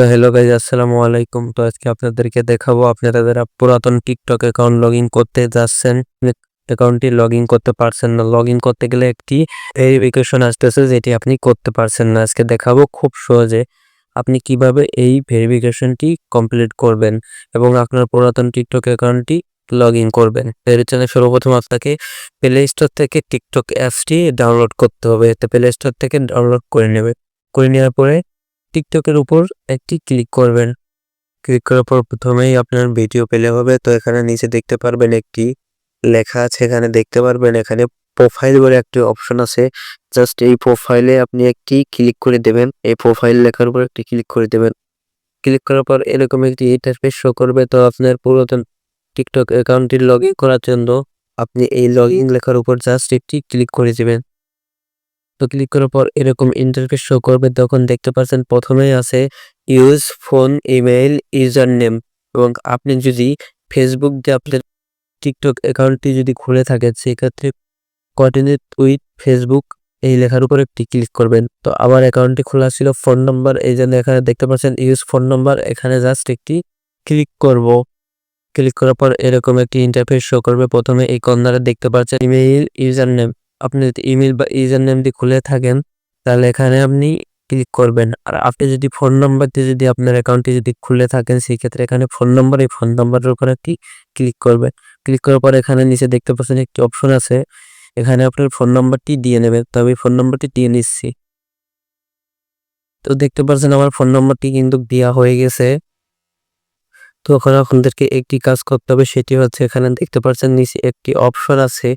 তো hello guys আসসালামু আলাইকুম। তো আজকে আপনাদেরকে দেখাবো আপনারা যারা পুরাতন টিকটক অ্যাকাউন্ট লগ ইন করতে যাচ্ছেন অ্যাকাউন্টটি লগ ইন করতে পারছেন না। লগ ইন করতে গেলে একটি ভেরিফিকেশন আসতেছে যেটি আপনি করতে পারছেন না। আজকে দেখাবো খুব সহজে আপনি কীভাবে এই ভেরিফিকেশনটি কমপ্লিট করবেন এবং আপনার পুরাতন টিকটক অ্যাকাউন্টটি লগ ইন করবেন এর জন্য সর্বপ্রথম আপনাকে প্লে স্টোর থেকে টিকটক অ্যাপসটি ডাউনলোড করতে হবে। তো প্লে স্টোর থেকে ডাউনলোড করে নেবে। করে নেওয়ার পরে টিকটকের উপর একটি ক্লিক করবেন। ক্লিক করার পর প্রথমেই আপনার ভিডিও পেলে হবে। তো এখানে নিচে দেখতে পারবেন একটি লেখা আছে। এখানে দেখতে পারবেন এখানে প্রোফাইল বলে একটি অপশন আছে। জাস্ট এই প্রোফাইলে আপনি একটি ক্লিক করে দেবেন। এই প্রোফাইল লেখার উপর একটি ক্লিক করে দেবেন। ক্লিক করার পর এরকম একটি ইন্টারফেস শো করবে। তো আপনার পুরাতন টিকটক অ্যাকাউন্টটি লগ ইন করার জন্য আপনি এই লগ ইন লেখার উপর জাস্ট একটি ক্লিক করে দেবেন। তো ক্লিক করার পর এরকম ইন্টারফেস শো করবে। তখন দেখতে পাচ্ছেন প্রথমেই আছে use phone email user name এবং আপনি যদি ফেসবুক দিয়ে আপনার টিকটক অ্যাকাউন্টটি যদি খুলে থাকেন সেক্ষেত্রে কোঅর্ডিনেট উইথ ফেসবুক এই লেখার উপর একটি ক্লিক করবেন। তো আমার অ্যাকাউন্টটি খোলা ছিল ফোন নাম্বার এই জন্য এখানে দেখতে পাচ্ছেন ইউজ ফোন নাম্বার এখানে জাস্ট একটি ক্লিক করব। ক্লিক করার পর এরকম একটি ইন্টারফেস শো করবে। প্রথমে এই কর্নারে দেখতে পাচ্ছেন ইমেইল ইউজার নেম আপনি যদি ইমেল বা ইউজার নেমটি খুলে থাকেন, তাহলে এখানে আপনি ক্লিক করবেন। আর আপনি যদি ফোন নাম্বার দিয়ে যদি আপনার অ্যাকাউন্টটি যদি খুলে থাকেন, সেই ক্ষেত্রে এখানে ফোন নাম্বার এই ফোন নাম্বারের উপর একটি ক্লিক করবেন। ক্লিক করার পর এখানে নিচে দেখতে পাচ্ছেন একটি অপশন আছে। এখানে আপনার ফোন নাম্বারটি দিয়ে নেবেন। তো আমি ফোন নাম্বারটি দিয়ে নিচ্ছি। তো দেখতে পাচ্ছেন আমার ফোন নাম্বারটি কিন্তু দেওয়া হয়ে গেছে। তো এখন আপনাদেরকে একটি কাজ করতে হবে, সেটি হচ্ছে এখানে দেখতে পাচ্ছেন নিচে একটি অপশন আছে,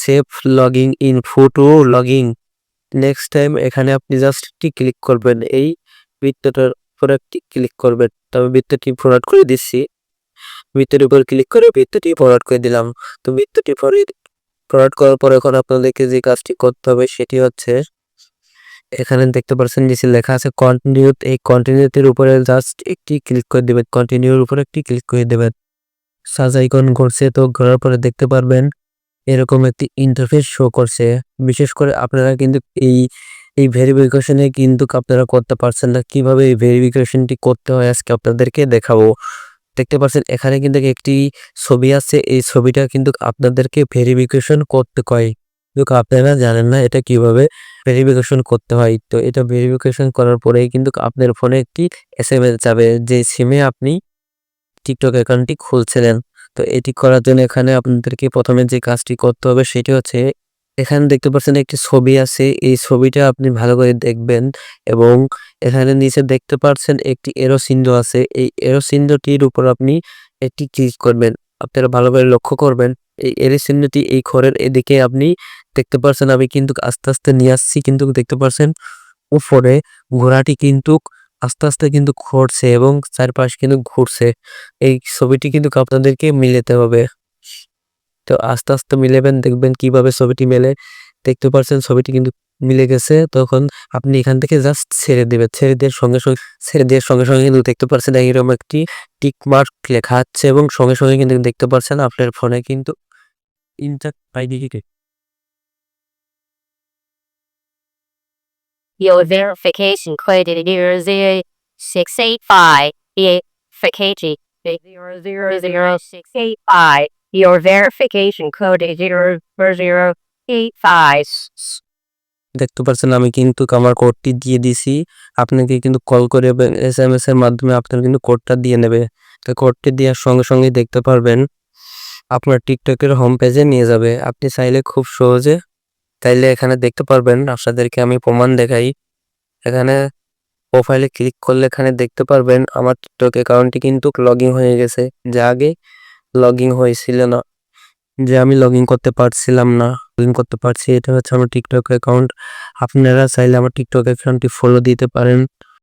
save login info login next time এখানে আপনি জাস্ট একটি ক্লিক করবেন, এই বৃত্তটার উপর একটি ক্লিক করবেন। তবে বৃত্তটি ফরওয়ার্ড করে দিচ্ছি। বৃত্তের উপর ক্লিক করে বৃত্তটি ফরওয়ার্ড করে দিলাম। তো বৃত্তটি ফরওয়ার্ড করার পর এখন আপনাদেরকে যে কাজটি করতে হবে, সেটি হচ্ছে এখানে দেখতে পাচ্ছেন নিচে লেখা আছে কন্টিনিউ এই কন্টিনিউটির উপরে জাস্ট একটি ক্লিক করে দেবেন। কন্টিনিউর উপরে একটি ক্লিক করে দেবেন। সার্চ আইকন ঘুরছে তো ঘোরার পরে দেখতে পারবেন এরকম একটি ইন্টারফেস শো করছে। বিশেষ করে আপনারা কিন্তু এই এই ভেরিফিকেশনে কিন্তু আপনারা করতে পারছেন না। কীভাবে এই ভেরিফিকেশনটি করতে হয় আজকে আপনাদেরকে দেখাবো। দেখতে পাচ্ছেন এখানে কিন্তু একটি ছবি আছে। এই ছবিটা কিন্তু আপনাদেরকে ভেরিফিকেশন করতে কয় কিন্তু আপনারা জানেন না এটা কীভাবে ভেরিফিকেশন করতে হয়। তো এটা ভেরিফিকেশন করার পরেই কিন্তু আপনার ফোনে একটি এস এম এস যাবে, যে সিমে আপনি টিকটক অ্যাকাউন্টটি খুলছিলেন। তো এটি করার জন্য এখানে আপনাদেরকে প্রথমে যে কাজটি করতে হবে সেটি হচ্ছে, এখানে দেখতে পাচ্ছেন একটি ছবি আছে। এই ছবিটা আপনি ভালো করে দেখবেন এবং এখানে নিচে দেখতে পাচ্ছেন একটি এরো আছে। এই এরো চিহ্নটির উপর আপনি একটি ক্লিক করবেন। আপনারা ভালোভাবে লক্ষ্য করবেন। এই এরো চিহ্নটি এই ঘরের এদিকে আপনি দেখতে পারছেন, আমি কিন্তু আস্তে আস্তে নিয়ে আসছি, কিন্তু দেখতে পাচ্ছেন উপরে ঘোড়াটি কিন্তু আস্তে আস্তে কিন্তু ঘুরছে এবং চারপাশ কিন্তু ঘুরছে। এই ছবিটি কিন্তু আপনাদেরকে মিলাতে হবে। তো আস্তে আস্তে মিলেবেন, দেখবেন কীভাবে ছবিটি মেলে। দেখতে পারছেন ছবিটি কিন্তু মিলে গেছে, তখন আপনি এখান থেকে জাস্ট ছেড়ে দেবেন। ছেড়ে দেওয়ার সঙ্গে সঙ্গে, ছেড়ে দেওয়ার সঙ্গে সঙ্গে কিন্তু দেখতে পারছেন, এরকম একটি টিক মার্ক লেখা আছে এবং সঙ্গে সঙ্গে কিন্তু দেখতে পারছেন আপনার ফোনে কিন্তু Inter IDK. Your verification code is 0685 Your verification code is 0485. দেখতে পারছেন আমি কিন্তু আমার কোডটি দিয়ে দিছি। আপনাকে কিন্তু কল করে এস এম এস এর মাধ্যমে আপনার কিন্তু কোডটা দিয়ে নেবে। তো কোডটি দেওয়ার সঙ্গে সঙ্গে দেখতে পারবেন। আপনার টিকটকের হোম পেজে নিয়ে যাবে। আপনি চাইলে খুব সহজে তাইলে এখানে দেখতে পারবেন। আপনাদেরকে আমি প্রমাণ দেখাই। এখানে প্রোফাইলে ক্লিক করলে এখানে দেখতে পারবেন আমার টিকটক অ্যাকাউন্টটি কিন্তু লগ হয়ে গেছে। যা আগে লগ হয়েছিল না। যে আমি লগ করতে পারছিলাম না। লগ করতে পারছি, এটা হচ্ছে আমার টিকটক অ্যাকাউন্ট আপনারা চাইলে আমার টিকটক অ্যাকাউন্টটি ফলো দিতে পারেন।